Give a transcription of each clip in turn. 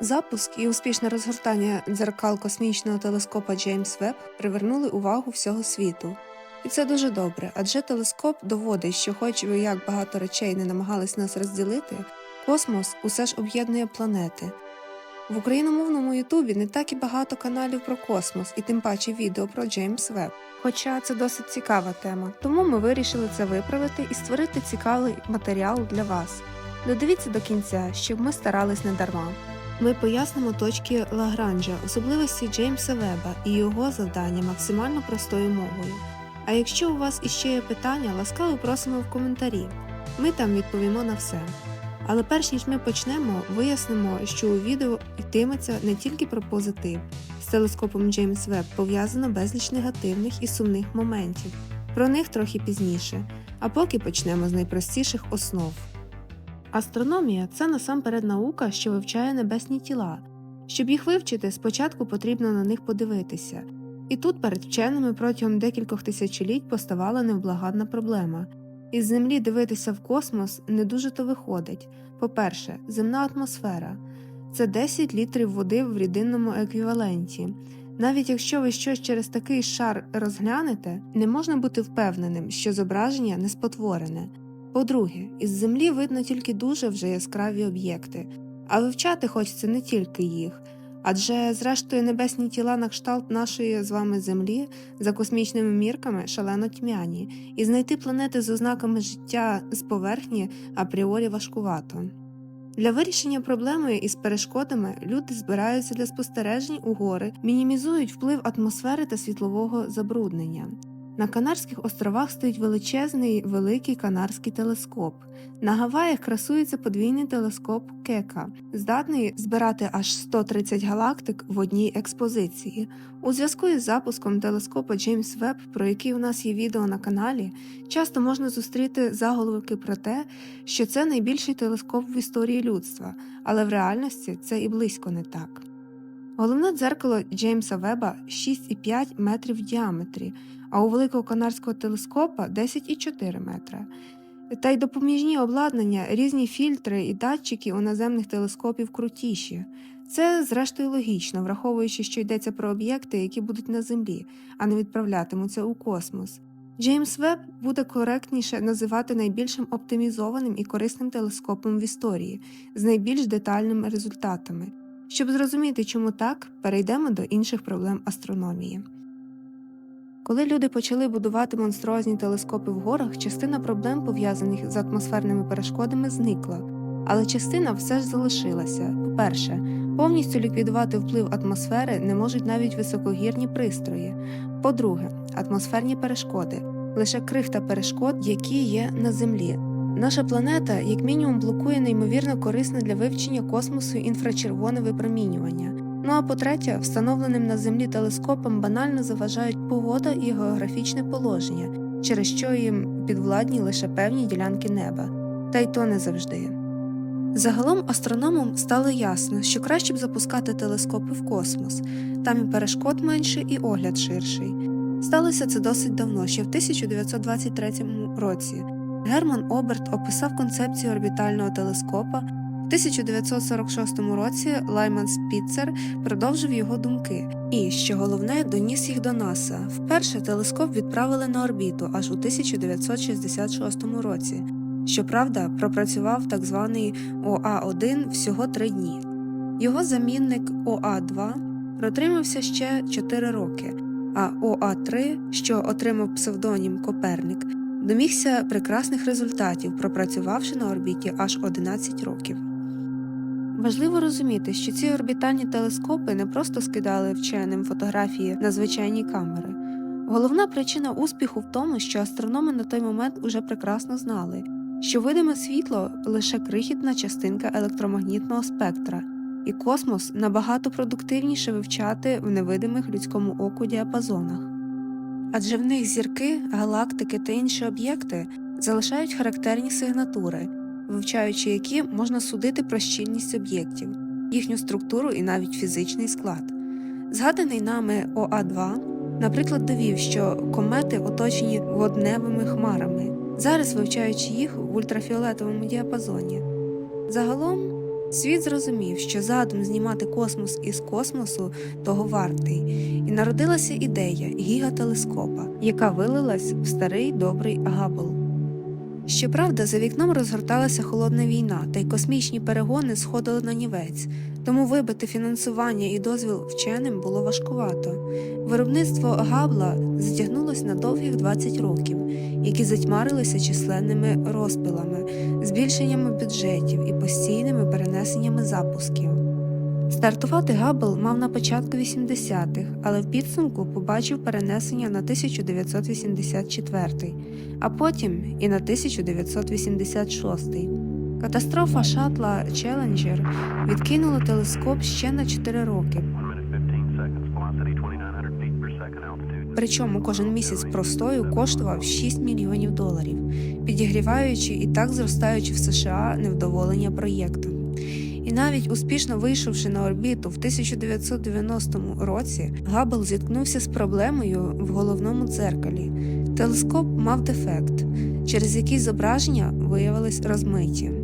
Запуск і успішне розгортання дзеркал космічного телескопа Джеймс Веб привернули увагу всього світу. І це дуже добре, адже телескоп доводить, що, хоч би як багато речей не намагались нас розділити, космос усе ж об'єднує планети. В україномовному Ютубі не так і багато каналів про космос, і тим паче відео про Джеймс Веб. Хоча це досить цікава тема, тому ми вирішили це виправити і створити цікавий матеріал для вас. Додивіться до кінця, щоб ми старались не дарма. Ми пояснимо точки Лагранжа, особливості Джеймса Веба і його завдання максимально простою мовою. А якщо у вас іще є питання, ласкаво просимо в коментарі. Ми там відповімо на все. Але перш ніж ми почнемо, вияснимо, що у відео йтиметься не тільки про позитив. З телескопом Джеймс Веб пов'язано безліч негативних і сумних моментів. Про них трохи пізніше. А поки почнемо з найпростіших основ. Астрономія це насамперед наука, що вивчає небесні тіла. Щоб їх вивчити, спочатку потрібно на них подивитися. І тут перед вченими протягом декількох тисячоліть поставала невблаганна проблема. Із Землі дивитися в космос не дуже то виходить. По-перше, земна атмосфера це 10 літрів води в рідинному еквіваленті. Навіть якщо ви щось через такий шар розглянете, не можна бути впевненим, що зображення не спотворене. По-друге, із землі видно тільки дуже вже яскраві об'єкти, а вивчати хочеться не тільки їх. Адже, зрештою, небесні тіла на кшталт нашої з вами землі за космічними мірками шалено тьмяні, і знайти планети з ознаками життя з поверхні апріорі важкувато. Для вирішення проблеми із перешкодами люди збираються для спостережень у гори, мінімізують вплив атмосфери та світлового забруднення. На Канарських островах стоїть величезний великий канарський телескоп. На Гаваях красується подвійний телескоп Кека, здатний збирати аж 130 галактик в одній експозиції. У зв'язку із запуском телескопа Джеймс Веб, про який у нас є відео на каналі, часто можна зустріти заголовки про те, що це найбільший телескоп в історії людства, але в реальності це і близько не так. Головне дзеркало Джеймса Веба 6,5 метрів в діаметрі, а у великого канарського телескопа 10,4 метра. Та й допоміжні обладнання, різні фільтри і датчики у наземних телескопів крутіші. Це, зрештою, логічно, враховуючи, що йдеться про об'єкти, які будуть на Землі, а не відправлятимуться у космос. Джеймс Веб буде коректніше називати найбільшим оптимізованим і корисним телескопом в історії з найбільш детальними результатами. Щоб зрозуміти, чому так, перейдемо до інших проблем астрономії. Коли люди почали будувати монструозні телескопи в горах, частина проблем, пов'язаних з атмосферними перешкодами, зникла, але частина все ж залишилася. По-перше, повністю ліквідувати вплив атмосфери не можуть навіть високогірні пристрої. По-друге, атмосферні перешкоди лише крихта перешкод, які є на Землі. Наша планета, як мінімум, блокує неймовірно корисне для вивчення космосу інфрачервоне випромінювання. Ну а по-третє, встановленим на землі телескопам банально заважають погода і географічне положення, через що їм підвладні лише певні ділянки неба, та й то не завжди. Загалом астрономам стало ясно, що краще б запускати телескопи в космос, там і перешкод менше, і огляд ширший. Сталося це досить давно, ще в 1923 році. Герман Оберт описав концепцію орбітального телескопа. В 1946 році Лайман Спіцер продовжив його думки і, що головне, доніс їх до НАСА. Вперше телескоп відправили на орбіту аж у 1966 році. Щоправда, пропрацював так званий ОА-1 всього три дні. Його замінник ОА-2 протримався ще 4 роки, а ОА-3, що отримав псевдонім Коперник, домігся прекрасних результатів, пропрацювавши на орбіті аж 11 років. Важливо розуміти, що ці орбітальні телескопи не просто скидали вченим фотографії на звичайні камери. Головна причина успіху в тому, що астрономи на той момент уже прекрасно знали, що видиме світло лише крихітна частинка електромагнітного спектра, і космос набагато продуктивніше вивчати в невидимих людському оку діапазонах. Адже в них зірки, галактики та інші об'єкти залишають характерні сигнатури вивчаючи які можна судити про щільність об'єктів, їхню структуру і навіть фізичний склад. Згаданий нами ОА2, наприклад, довів, що комети оточені водневими хмарами, зараз вивчаючи їх в ультрафіолетовому діапазоні. Загалом Світ зрозумів, що задум знімати космос із космосу того вартий, і народилася ідея гігателескопа, яка вилилась в старий добрий Габл. Щоправда, за вікном розгорталася холодна війна, та й космічні перегони сходили на нівець, тому вибити фінансування і дозвіл вченим було важкувато. Виробництво Габла затягнулось на довгих 20 років, які затьмарилися численними розпилами, збільшеннями бюджетів і постійними перенесеннями запусків. Стартувати Габл мав на початку 80-х, але в підсумку побачив перенесення на 1984, а потім і на 1986. Катастрофа шатла Челленджер відкинула телескоп ще на 4 роки. Причому кожен місяць простою коштував 6 мільйонів доларів, підігріваючи і так зростаючи в США невдоволення проєктом. І навіть успішно вийшовши на орбіту в 1990 році, Габл зіткнувся з проблемою в головному дзеркалі. Телескоп мав дефект, через який зображення виявились розмиті.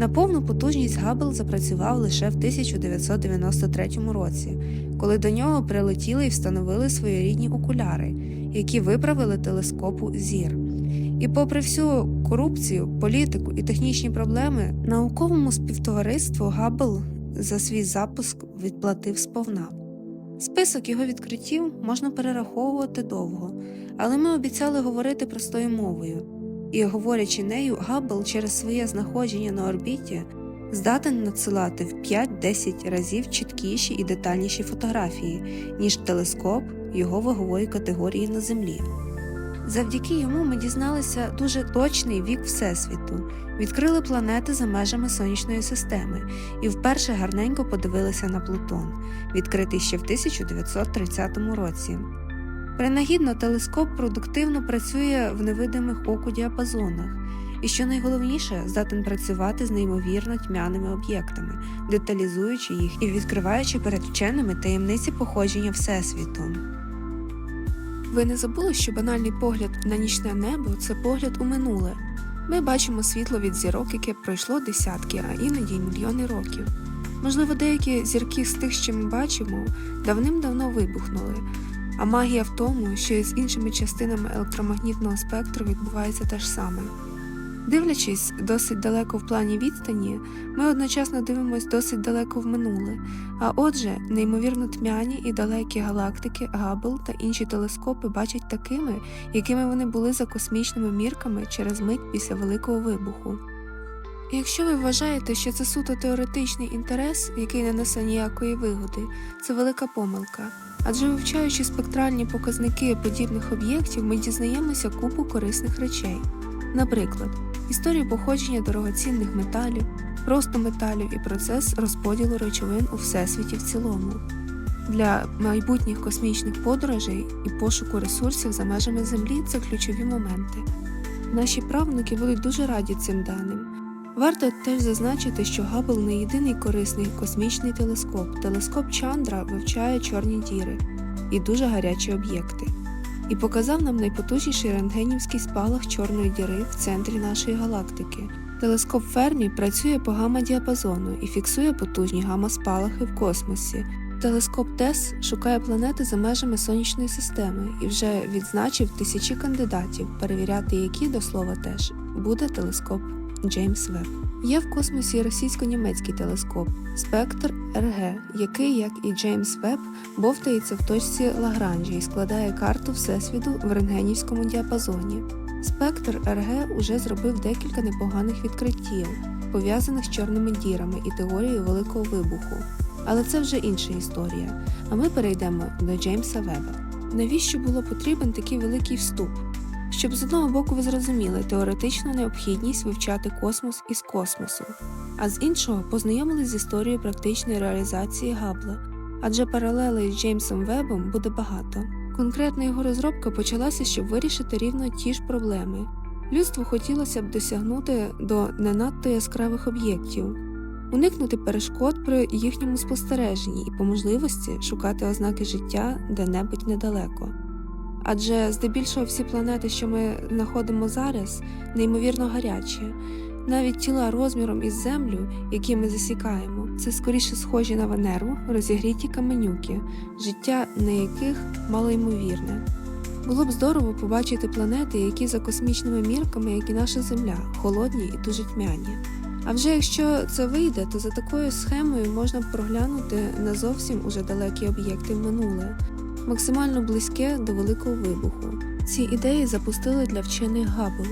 На повну потужність Габл запрацював лише в 1993 році, коли до нього прилетіли і встановили своєрідні окуляри, які виправили телескопу зір. І попри всю корупцію, політику і технічні проблеми, науковому співтовариству Габл за свій запуск відплатив сповна. Список його відкриттів можна перераховувати довго, але ми обіцяли говорити простою мовою. І, говорячи нею, Габл через своє знаходження на орбіті здатен надсилати в 5-10 разів чіткіші і детальніші фотографії, ніж телескоп його вагової категорії на Землі. Завдяки йому ми дізналися дуже точний вік Всесвіту, відкрили планети за межами сонячної системи і вперше гарненько подивилися на Плутон, відкритий ще в 1930 році. Принагідно телескоп продуктивно працює в невидимих оку діапазонах, і що найголовніше, здатен працювати з неймовірно тьмяними об'єктами, деталізуючи їх і відкриваючи перед вченими таємниці походження Всесвіту. Ви не забули, що банальний погляд на нічне небо це погляд у минуле. Ми бачимо світло від зірок, яке пройшло десятки, а іноді мільйони років. Можливо, деякі зірки з тих, що ми бачимо, давним-давно вибухнули, а магія в тому, що і з іншими частинами електромагнітного спектру відбувається те ж саме. Дивлячись досить далеко в плані відстані, ми одночасно дивимося досить далеко в минуле, а отже, неймовірно тьмяні і далекі галактики Габл та інші телескопи бачать такими, якими вони були за космічними мірками через мить після Великого вибуху. І Якщо ви вважаєте, що це суто теоретичний інтерес, який не несе ніякої вигоди, це велика помилка. Адже вивчаючи спектральні показники подібних об'єктів, ми дізнаємося купу корисних речей. Наприклад, історію походження дорогоцінних металів, росту металів і процес розподілу речовин у всесвіті в цілому. Для майбутніх космічних подорожей і пошуку ресурсів за межами Землі це ключові моменти. Наші правнуки будуть дуже раді цим даним. Варто теж зазначити, що Габл не єдиний корисний космічний телескоп. Телескоп Чандра вивчає чорні діри і дуже гарячі об'єкти, і показав нам найпотужніший рентгенівський спалах чорної діри в центрі нашої галактики. Телескоп Фермі працює по гамма-діапазону і фіксує потужні гамма-спалахи в космосі. Телескоп ТЕС шукає планети за межами сонячної системи і вже відзначив тисячі кандидатів, перевіряти які до слова теж буде телескоп Джеймс Веб. Є в космосі російсько-німецький телескоп Спектр РГ, який, як і Джеймс Веб, бовтається в точці Лагранжа і складає карту Всесвіту в рентгенівському діапазоні. Спектр РГ уже зробив декілька непоганих відкриттів, пов'язаних з чорними дірами і теорією Великого вибуху. Але це вже інша історія. А ми перейдемо до Джеймса Веба. Навіщо було потрібен такий великий вступ? Щоб з одного боку ви зрозуміли теоретичну необхідність вивчати космос із космосу, а з іншого познайомились з історією практичної реалізації Габла, адже паралелей з Джеймсом Вебом буде багато. Конкретно його розробка почалася, щоб вирішити рівно ті ж проблеми. Людству хотілося б досягнути до не надто яскравих об'єктів, уникнути перешкод при їхньому спостереженні і по можливості шукати ознаки життя де-небудь недалеко. Адже здебільшого всі планети, що ми знаходимо зараз, неймовірно гарячі, Навіть тіла розміром із землю, які ми засікаємо, це скоріше схожі на Венеру, розігріті каменюки, життя на яких малоймовірне. Було б здорово побачити планети, які за космічними мірками, як і наша Земля, холодні і дуже тьмяні. А вже якщо це вийде, то за такою схемою можна проглянути на зовсім уже далекі об'єкти в минуле, максимально близьке до великого вибуху. Ці ідеї запустили для вчених Габл,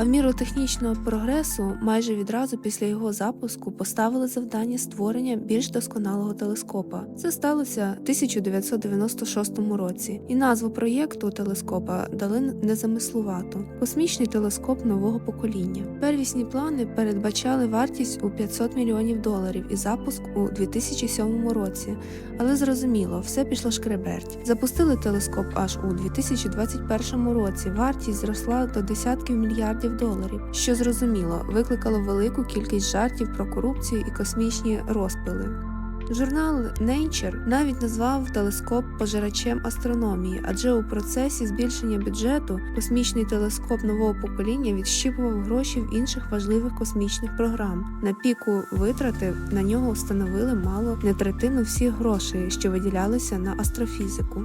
а в міру технічного прогресу майже відразу після його запуску поставили завдання створення більш досконалого телескопа. Це сталося в 1996 році, і назву проєкту телескопа дали незамислувато космічний телескоп нового покоління. Первісні плани передбачали вартість у 500 мільйонів доларів і запуск у 2007 році, але зрозуміло, все пішло шкреберть. Запустили телескоп аж у 2021 році. Вартість зросла до десятків мільярдів доларів, що зрозуміло викликало велику кількість жартів про корупцію і космічні розпили. Журнал Nature навіть назвав телескоп пожирачем астрономії, адже у процесі збільшення бюджету космічний телескоп нового покоління відщипував гроші в інших важливих космічних програм. На піку витрати на нього встановили мало не третину всіх грошей, що виділялися на астрофізику.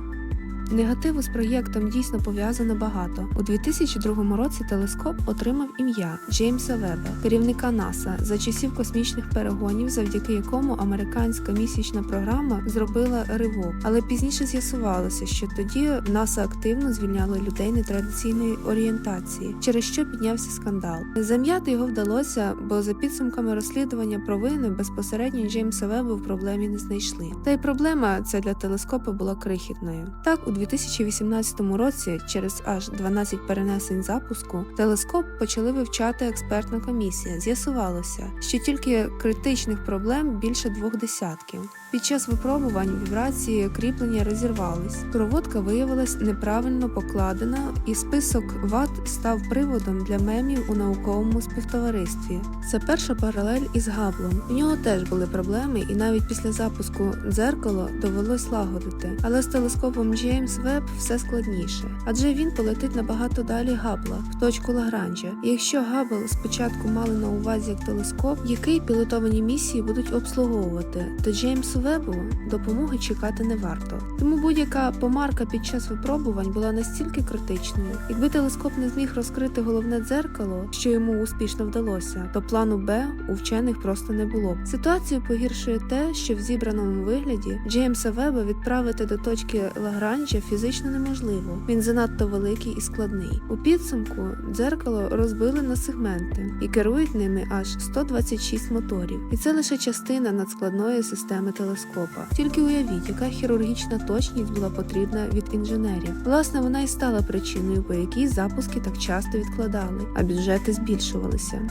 Негативу з проєктом дійсно пов'язано багато. У 2002 році телескоп отримав ім'я Джеймса Веба, керівника НАСА за часів космічних перегонів, завдяки якому американська місячна програма зробила ривок. Але пізніше з'ясувалося, що тоді НАСА активно звільняло людей нетрадиційної орієнтації, через що піднявся скандал. Зам'яти його вдалося, бо за підсумками розслідування провини безпосередньо Джеймса Веба в проблемі не знайшли. Та й проблема ця для телескопа була крихітною. Так, у 2018 році, через аж 12 перенесень запуску, телескоп почали вивчати експертна комісія. З'ясувалося, що тільки критичних проблем більше двох десятків. Під час випробувань вібрації кріплення розірвались. Проводка виявилась неправильно покладена, і список ват став приводом для мемів у науковому співтоваристві. Це перша паралель із Габлом. У нього теж були проблеми, і навіть після запуску дзеркало довелось лагодити. Але з телескопом Джеймс Веб все складніше, адже він полетить набагато далі Габла в точку Лагранжа. І якщо Габл спочатку мали на увазі як телескоп, який пілотовані місії будуть обслуговувати, то Джеймсу Вебу допомоги чекати не варто. Тому будь-яка помарка під час випробувань була настільки критичною. Якби телескоп не зміг розкрити головне дзеркало, що йому успішно вдалося, то плану Б у вчених просто не було. Ситуацію погіршує те, що в зібраному вигляді Джеймса Веба відправити до точки Лагранжа фізично неможливо. Він занадто великий і складний. У підсумку дзеркало розбили на сегменти і керують ними аж 126 моторів. І це лише частина надскладної системи телескопа. Тільки уявіть, яка хірургічна точність була потрібна від інженерів. Власне, вона і стала причиною, по якій запуски так часто відкладали, а бюджети збільшувалися.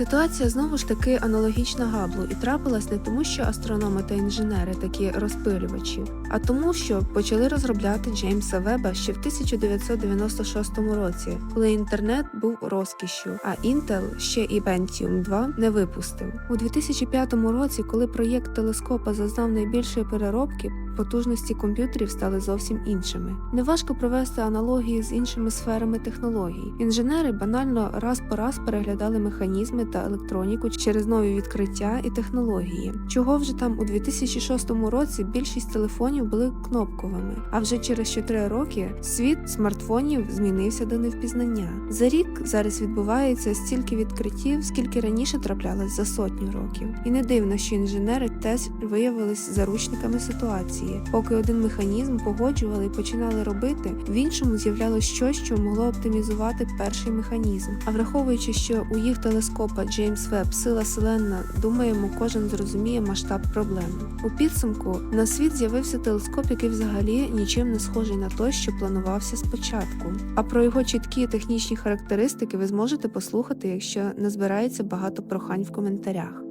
Ситуація знову ж таки аналогічна Габлу і трапилась не тому, що астрономи та інженери такі розпилювачі, а тому, що почали розробляти Джеймса Веба ще в 1996 році, коли інтернет був розкішшю, а Intel ще і Pentium 2 не випустив. У 2005 році, коли проєкт телескопа зазнав найбільшої переробки, потужності комп'ютерів стали зовсім іншими. Неважко провести аналогії з іншими сферами технологій. Інженери банально раз по раз переглядали механізми та електроніку через нові відкриття і технології. Чого вже там у 2006 році більшість телефонів були кнопковими, а вже через 4 роки світ смартфонів змінився до невпізнання. За рік зараз відбувається стільки відкриттів, скільки раніше траплялось за сотню років. І не дивно, що інженери теж виявились заручниками ситуації. Поки один механізм погоджували і починали робити, в іншому з'являлось щось, що могло оптимізувати перший механізм. А враховуючи, що у їх телескопа Джеймс Веб сила селена, думаємо, кожен зрозуміє масштаб проблеми. У підсумку на світ з'явився телескоп, який взагалі нічим не схожий на той, що планувався спочатку. А про його чіткі технічні характеристики ви зможете послухати, якщо не збирається багато прохань в коментарях.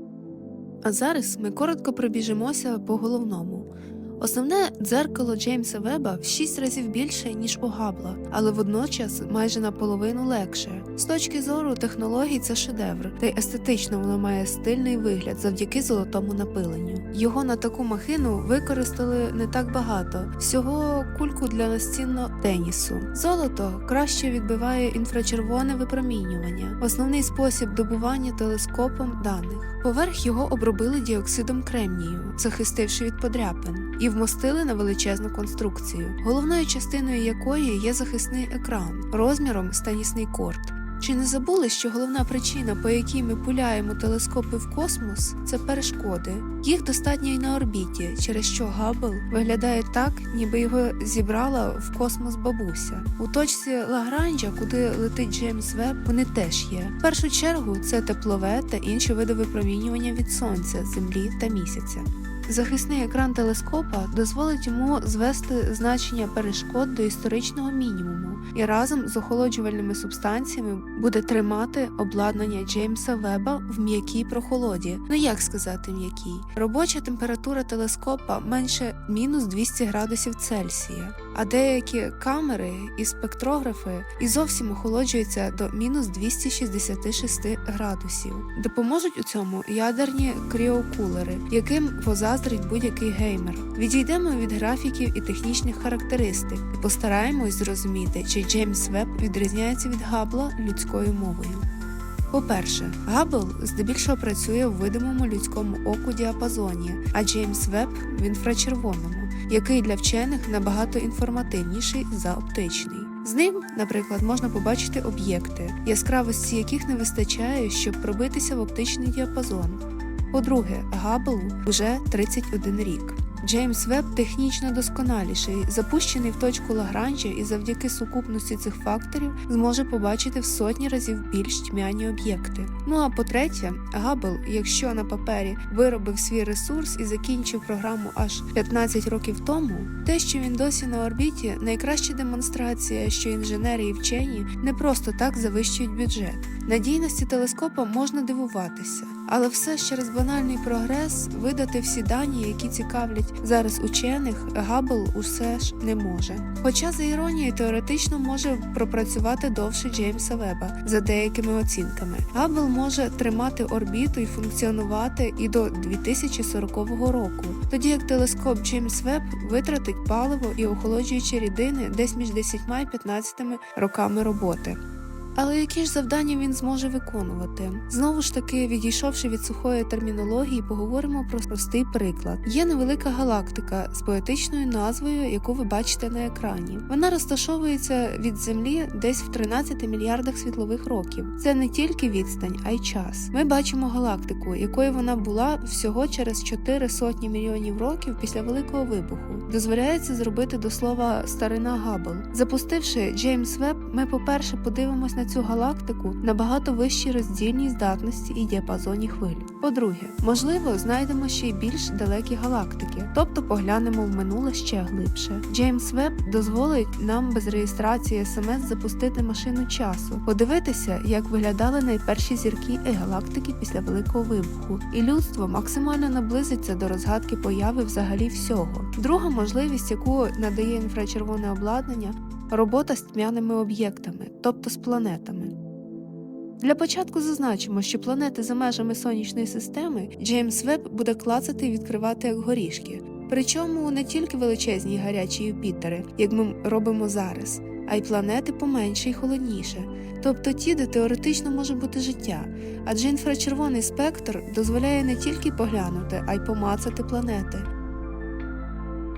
А зараз ми коротко пробіжимося по головному. Основне дзеркало Джеймса Веба в 6 разів більше, ніж у Габла, але водночас майже наполовину легше. З точки зору технологій це шедевр, та й естетично воно має стильний вигляд завдяки золотому напиленню. Його на таку махину використали не так багато, всього кульку для настінного тенісу. Золото краще відбиває інфрачервоне випромінювання, основний спосіб добування телескопом даних. Поверх його обробили діоксидом кремнію, захистивши від подряпин, і вмостили на величезну конструкцію, головною частиною якої є захисний екран розміром з тенісний корт. Чи не забули, що головна причина, по якій ми пуляємо телескопи в космос, це перешкоди. Їх достатньо й на орбіті, через що Габл виглядає так, ніби його зібрала в космос бабуся. У точці Лагранжа, куди летить Джеймс Веб, вони теж є. В першу чергу це теплове та інші види випромінювання від сонця, землі та місяця. Захисний екран телескопа дозволить йому звести значення перешкод до історичного мінімуму і разом з охолоджувальними субстанціями буде тримати обладнання Джеймса Веба в м'якій прохолоді. Ну як сказати м'якій? Робоча температура телескопа менше мінус 200 градусів Цельсія, а деякі камери і спектрографи і зовсім охолоджуються до мінус 266 градусів. Допоможуть у цьому ядерні кріокулери, яким позаздрить будь-який геймер. Відійдемо від графіків і технічних характеристик і постараємось зрозуміти, чи Джеймс Веб відрізняється від Габла людською мовою. По-перше, Габл здебільшого працює в видимому людському оку діапазоні, а Джеймс Веб в інфрачервоному, який для вчених набагато інформативніший за оптичний. З ним, наприклад, можна побачити об'єкти, яскравості яких не вистачає, щоб пробитися в оптичний діапазон. По-друге, Габелу вже 31 рік. Джеймс Веб технічно досконаліший, запущений в точку Лагранжа і завдяки сукупності цих факторів зможе побачити в сотні разів більш тьмяні об'єкти. Ну а по-третє, Габл, якщо на папері виробив свій ресурс і закінчив програму аж 15 років тому, те, що він досі на орбіті, найкраща демонстрація, що інженери і вчені не просто так завищують бюджет. Надійності телескопа можна дивуватися, але все ж через банальний прогрес видати всі дані, які цікавлять зараз учених, Габл усе ж не може. Хоча за іронією теоретично може пропрацювати довше Джеймса Веба за деякими оцінками. Габл може тримати орбіту і функціонувати і до 2040 року, тоді як телескоп Джеймс Веб витратить паливо і охолоджуючі рідини десь між 10 і 15 роками роботи. Але які ж завдання він зможе виконувати? Знову ж таки, відійшовши від сухої термінології, поговоримо про простий приклад. Є невелика галактика з поетичною назвою, яку ви бачите на екрані. Вона розташовується від Землі десь в 13 мільярдах світлових років. Це не тільки відстань, а й час. Ми бачимо галактику, якою вона була всього через 4 сотні мільйонів років після великого вибуху. Дозволяється зробити до слова старина Габл. Запустивши Джеймс Веб, ми, по-перше, подивимось на цю галактику набагато вищій роздільній здатності і діапазоні хвиль. По-друге, можливо, знайдемо ще й більш далекі галактики, тобто поглянемо в минуле ще глибше. Джеймс Веб дозволить нам без реєстрації смс запустити машину часу, подивитися, як виглядали найперші зірки і галактики після великого вибуху, і людство максимально наблизиться до розгадки появи взагалі всього. Друга можливість, яку надає інфрачервоне обладнання. Робота з тьмяними об'єктами, тобто з планетами. Для початку зазначимо, що планети за межами сонячної системи Джеймс Веб буде клацати і відкривати як горішки. Причому не тільки величезні гарячі Юпітери, як ми робимо зараз, а й планети поменше і холодніше, тобто ті, де теоретично може бути життя, адже інфрачервоний спектр дозволяє не тільки поглянути, а й помацати планети.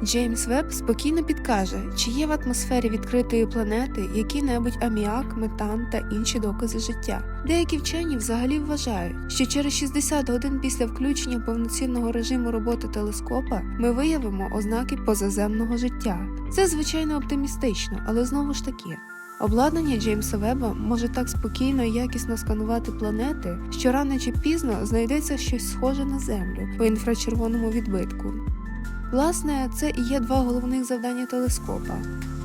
Джеймс Веб спокійно підкаже, чи є в атмосфері відкритої планети які-небудь аміак, метан та інші докази життя. Деякі вчені взагалі вважають, що через 60 годин після включення повноцінного режиму роботи телескопа ми виявимо ознаки позаземного життя. Це звичайно оптимістично, але знову ж таки. Обладнання Джеймса Веба може так спокійно і якісно сканувати планети, що рано чи пізно знайдеться щось схоже на Землю по інфрачервоному відбитку. Власне, це і є два головних завдання телескопа.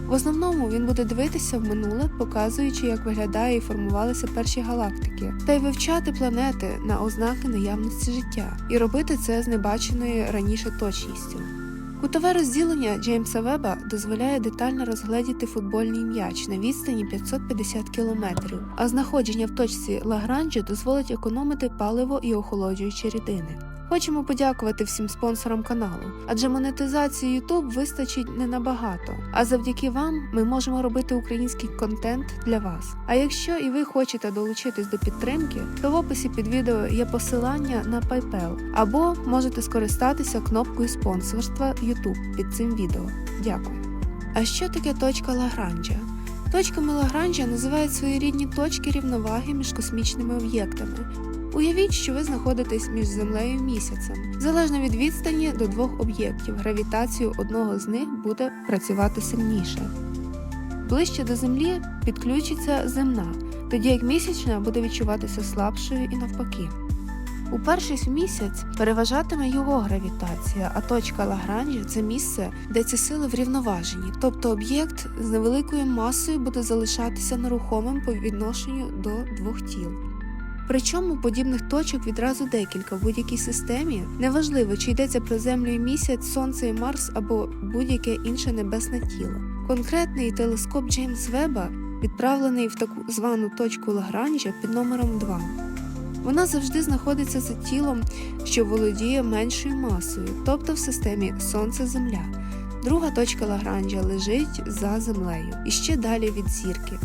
В основному він буде дивитися в минуле, показуючи, як виглядає і формувалися перші галактики, та й вивчати планети на ознаки наявності життя, і робити це з небаченою раніше точністю. Кутове розділення Джеймса Веба дозволяє детально розгледіти футбольний м'яч на відстані 550 км, а знаходження в точці Лагранжі дозволить економити паливо і охолоджуючі рідини. Хочемо подякувати всім спонсорам каналу, адже монетизації YouTube вистачить не набагато. А завдяки вам ми можемо робити український контент для вас. А якщо і ви хочете долучитись до підтримки, то в описі під відео є посилання на PayPal, або можете скористатися кнопкою спонсорства YouTube під цим відео. Дякую. А що таке точка Лагранжа? Точками Лагранжа називають своєрідні точки рівноваги між космічними об'єктами. Уявіть, що ви знаходитесь між Землею і місяцем. Залежно від відстані до двох об'єктів, гравітацію одного з них буде працювати сильніше. Ближче до Землі підключиться земна, тоді як місячна буде відчуватися слабшою і навпаки. Упершись в місяць переважатиме його гравітація, а точка Лагранжі це місце, де ці сили врівноважені, тобто об'єкт з невеликою масою буде залишатися нерухомим по відношенню до двох тіл. Причому подібних точок відразу декілька в будь-якій системі. Неважливо, чи йдеться про Землю і місяць, Сонце і Марс або будь-яке інше небесне тіло. Конкретний телескоп Джеймс Веба відправлений в таку звану точку Лагранжа під номером 2. Вона завжди знаходиться за тілом, що володіє меншою масою, тобто в системі Сонце-Земля. Друга точка Лагранжа лежить за землею і ще далі від зірки.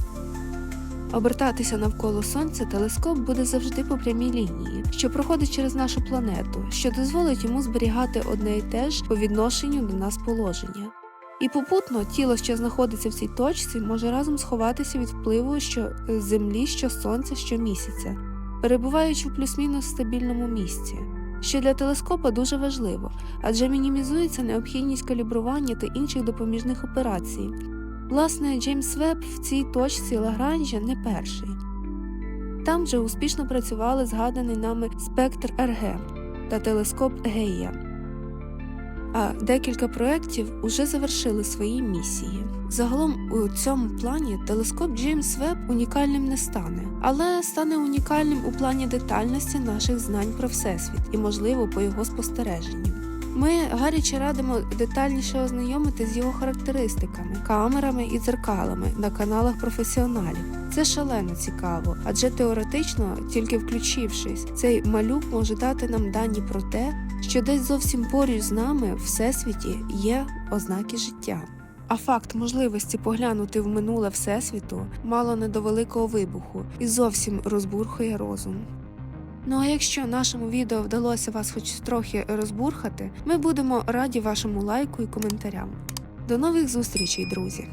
Обертатися навколо сонця телескоп буде завжди по прямій лінії, що проходить через нашу планету, що дозволить йому зберігати одне і те ж по відношенню до нас положення. І попутно тіло, що знаходиться в цій точці, може разом сховатися від впливу що землі, що сонця, що місяця, перебуваючи в плюс-мінус стабільному місці. Що для телескопа дуже важливо, адже мінімізується необхідність калібрування та інших допоміжних операцій. Власне, Джеймс Веб в цій точці Лагранжа не перший. Там же успішно працювали згаданий нами спектр РГ та телескоп Гея. А декілька проєктів уже завершили свої місії. Загалом у цьому плані телескоп Джеймс Веб унікальним не стане, але стане унікальним у плані детальності наших знань про всесвіт і, можливо, по його спостереженню. Ми гаряче радимо детальніше ознайомити з його характеристиками, камерами і дзеркалами на каналах професіоналів. Це шалено цікаво, адже теоретично, тільки включившись, цей малюк може дати нам дані про те, що десь зовсім поруч з нами в всесвіті є ознаки життя. А факт можливості поглянути в минуле всесвіту мало не до великого вибуху і зовсім розбурхує розум. Ну а якщо нашому відео вдалося вас хоч трохи розбурхати, ми будемо раді вашому лайку і коментарям. До нових зустрічей, друзі!